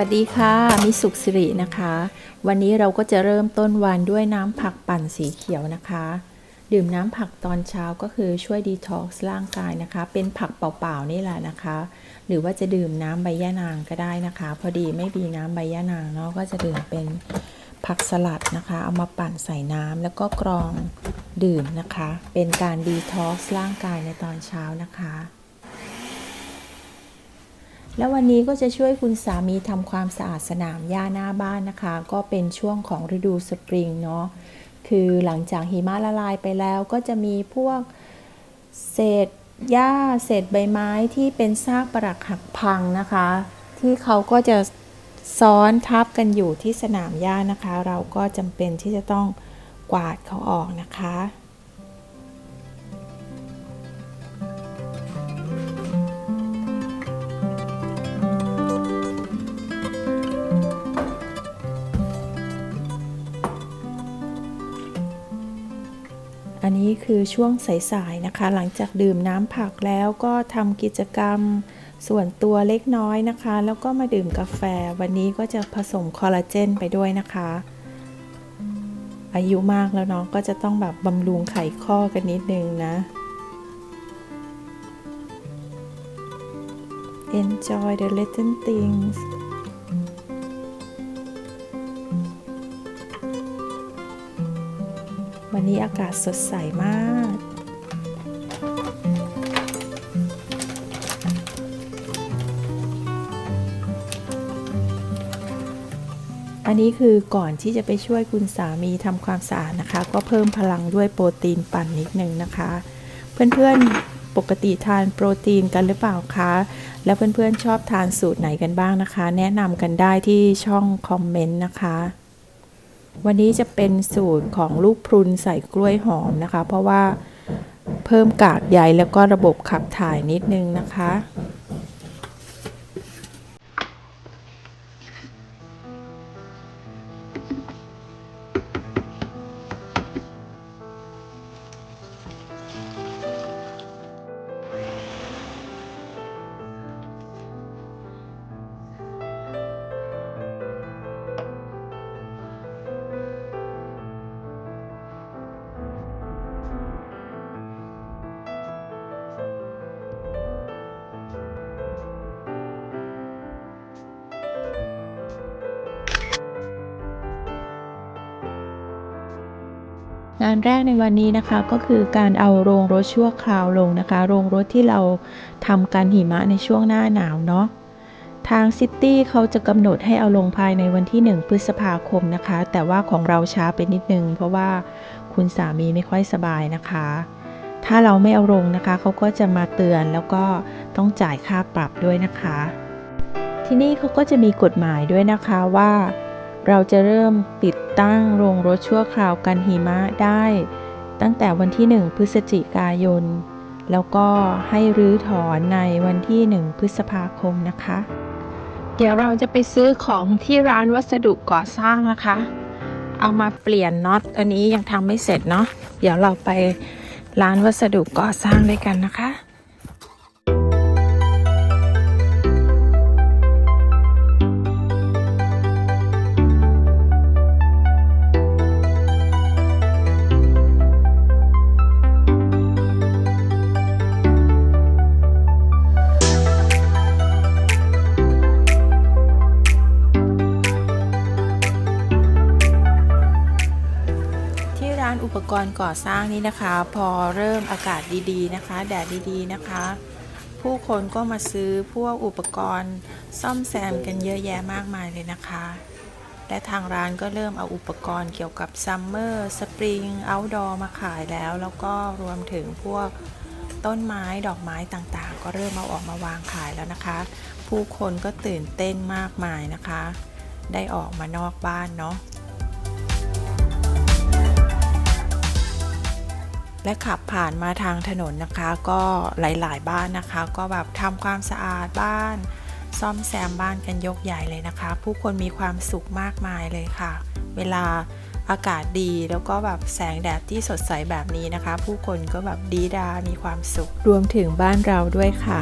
สวัสดีค่ะ มิสุขสิรินะคะ วันนี้เราก็จะเริ่มต้นวันด้วยน้ำผักปั่นสีเขียวนะคะ ดื่มน้ำผักตอนเช้าก็คือช่วยดีท็อกซ์ร่างกายนะคะ เป็นผักเปล่าๆนี่แหละนะคะ หรือว่าจะดื่มน้ำใบย่านางก็ได้นะคะ พอดีไม่มีน้ำใบย่านางเนาะก็จะดื่มเป็นผักสลัดนะคะ เอามาปั่นใส่น้ำแล้วก็กรองดื่มนะคะ เป็นการดีท็อกซ์ร่างกายในตอนเช้านะคะ แล้ววันนี้ก็จะช่วยคุณสามีทำความสะอาดสนามหญ้าหน้าบ้านนะคะ ก็เป็นช่วงของฤดูสปริงเนาะคือหลังจากหิมะละลายไปแล้วก็จะมีพวกเศษหญ้าเศษใบไม้ที่เป็นซากปรักหักพังนะคะ ที่เขาก็จะซ้อนทับกันอยู่ที่สนามหญ้านะคะ เราก็จำเป็นที่จะต้องกวาดเขาออกนะคะ นี้คือช่วงสายๆนะคะ หลังจากดื่มน้ำผักแล้วก็ทำกิจกรรมส่วนตัวเล็กน้อยนะคะ แล้วก็มาดื่มกาแฟ วันนี้ก็จะผสมคอลลาเจนไปด้วยนะคะ อายุมากแล้วเนาะก็จะต้องแบบบำรุงไขข้อกันนิดนึงนะ Enjoy the little things นี้อากาศสดใสมาก อันนี้คือก่อนที่จะไปช่วยคุณสามีทำความสะอาดนะคะ ก็เพิ่มพลังด้วยโปรตีนปั่นนิดนึงนะคะ เพื่อนๆปกติทานโปรตีนกันหรือเปล่าคะ แล้วเพื่อนๆชอบทานสูตรไหนกันบ้างนะคะ แนะนำกันได้ที่ช่องคอมเมนต์นะคะ วันนี้จะเป็นสูตรของลูกพรุนใส่กล้วยหอมนะคะ เพราะว่าเพิ่มกากใยแล้วก็ระบบขับถ่ายนิดนึงนะคะ งานแรกในวันนี้นะคะก็คือการเอาโรงรถชั่วคราวลงนะคะ โรงรถที่เราทำการหิมะในช่วงหน้าหนาวเนาะทางซิตี้เขาจะกำหนดให้เอาลงภายในวันที่ 1 พฤษภาคมนะคะ แต่ว่าของเราช้าไปนิดนึง เพราะว่าคุณสามีไม่ค่อยสบายนะคะ ถ้าเราไม่เอาลงนะคะ เขาก็จะมาเตือนแล้วก็ต้องจ่ายค่าปรับด้วยนะคะ ที่นี่เขาก็จะมีกฎหมายด้วยนะคะว่า เราจะเริ่มติดตั้งโรงรถชั่วคราวกันหิมะได้ ตั้งแต่วันที่ 1 พฤศจิกายน แล้วก็ให้รื้อถอนในวันที่ 1 พฤษภาคมนะคะ เดี๋ยวเราจะไปซื้อของที่ร้านวัสดุก่อสร้างนะคะ เอามาเปลี่ยนน็อตอันนี้ยังทำไม่เสร็จเนาะเดี๋ยวเราไปร้านวัสดุก่อสร้างด้วยกันนะคะ ร้านก่อสร้างนี้นะคะ พอเริ่มอากาศดีๆนะคะ แดดดีๆนะคะ ผู้คนก็มาซื้อพวกอุปกรณ์ซ่อมแซมกันเยอะแยะมากมายเลยนะคะ และทางร้านก็เริ่มเอาอุปกรณ์เกี่ยวกับซัมเมอร์สปริงเอาท์ดอร์มาขายแล้ว แล้วก็รวมถึงพวกต้นไม้ดอกไม้ต่างๆ ก็เริ่มเอาออกมาวางขายแล้วนะคะ ผู้คนก็ตื่นเต้นมากมายนะคะ ได้ออกมานอกบ้านเนาะ และขับผ่านมาทางถนนนะคะ ก็หลายๆ บ้านนะคะ ก็แบบทำความสะอาดบ้าน ซ่อมแซมบ้านกันยกใหญ่เลยนะคะ ผู้คนมีความสุขมากมายเลยค่ะ เวลาอากาศดีแล้วก็แบบแสงแดดที่สดใสแบบนี้นะคะ ผู้คนก็แบบดีดา มีความสุขรวมถึงบ้านเราด้วยค่ะ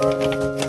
Música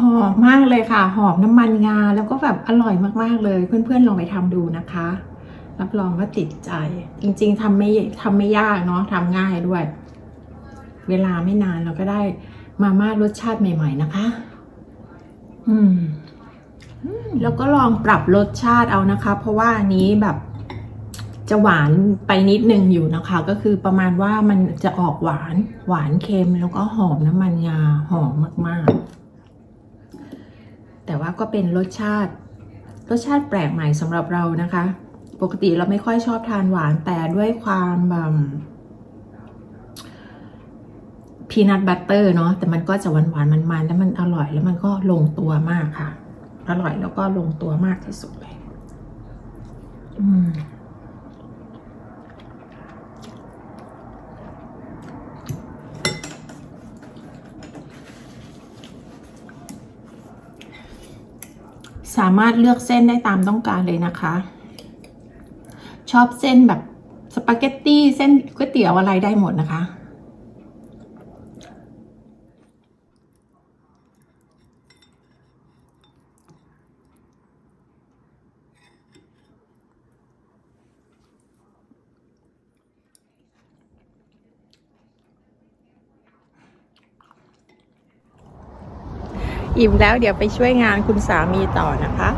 หอมมากเลยค่ะ หอมน้ำมันงา แล้วก็แบบอร่อยมากๆเลย เพื่อนๆลองไปทำดูนะคะ รับรองว่าติดใจ จริงๆทำไม่ทำไม่ยากเนาะทำง่ายด้วย เวลาไม่นานเราก็ได้มาม่ารสชาติใหม่ ๆ นะคะ อืมแล้วก็ลองปรับรสชาติเอานะคะ เพราะว่านนี้แบบจะหวานไปนิดนึงอยู่นะคะ ก็คือประมาณว่ามันจะออกหวานหวานเค็มแล้วก็หอมน้ำมันงาหอมมากๆ แต่ว่าก็เป็นรสชาติ รสชาติแปลกใหม่สำหรับเรานะคะ ปกติเราไม่ค่อยชอบทานหวานแต่ด้วยความแบบพีนัทบัตเตอร์เนาะแต่มันก็จะหวานหวานมันๆแล้วมันอร่อยแล้วมันก็ลงตัวมากค่ะ อร่อยแล้วก็ลงตัวมากที่สุดเลย อืม สามารถเลือกเส้นได้ตามต้องการเลยนะคะ ชอบเส้นแบบสปาเกตตี้เส้นก๋วยเตี๋ยวอะไรได้หมดนะคะ อิ่มแล้วเดี๋ยวไปช่วยงานคุณสามีต่อนะคะ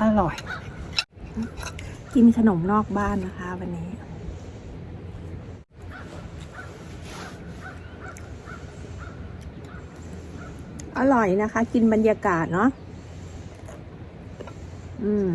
อร่อย กินขนมนอกบ้านนะคะวันนี้ อร่อยนะคะ กินบรรยากาศเนาะอืม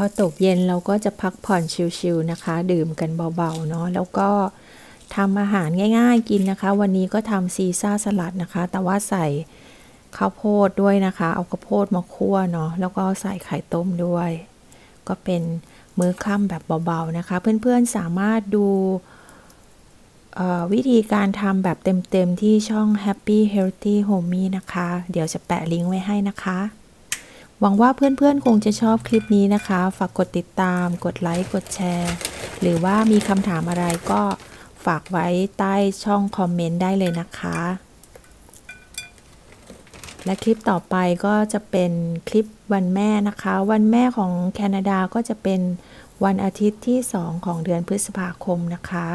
อตกเย็นเราก็จะพักผ่อนชิลๆนะคะ ดื่มกันเบาๆเนาะแล้วก็ทำอาหารง่ายๆกินนะคะ วันนี้ก็ทำซีซ่าสลัดนะคะ แต่ว่าใส่ข้าวโพดด้วยนะคะ เอาข้าวโพดมาคั่วเนาะแล้วก็ใส่ไข่ต้มด้วย ก็เป็นมื้อค่ำแบบเบาๆนะคะ เพื่อนๆสามารถดูวิธีการทำแบบเต็มๆที่ช่อง Happy Healthy Homey นะคะ เดี๋ยวจะแปะลิงก์ไว้ให้นะคะ หวังว่าเพื่อนๆ คงจะชอบคลิปนี้นะคะ ฝากกดติดตาม กดไลค์ กดแชร์ หรือว่ามีคำถามอะไรก็ฝากไว้ใต้ช่องคอมเมนต์ได้เลยนะคะ และคลิปต่อไปก็จะเป็นคลิปวันแม่นะคะ วันแม่ของแคนาดาก็จะเป็นวันอาทิตย์ที่ 2 ของเดือนพฤษภาคมนะคะ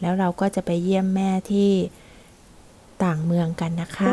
แล้วเราก็จะไปเยี่ยมแม่ที่ต่างเมืองกันนะคะ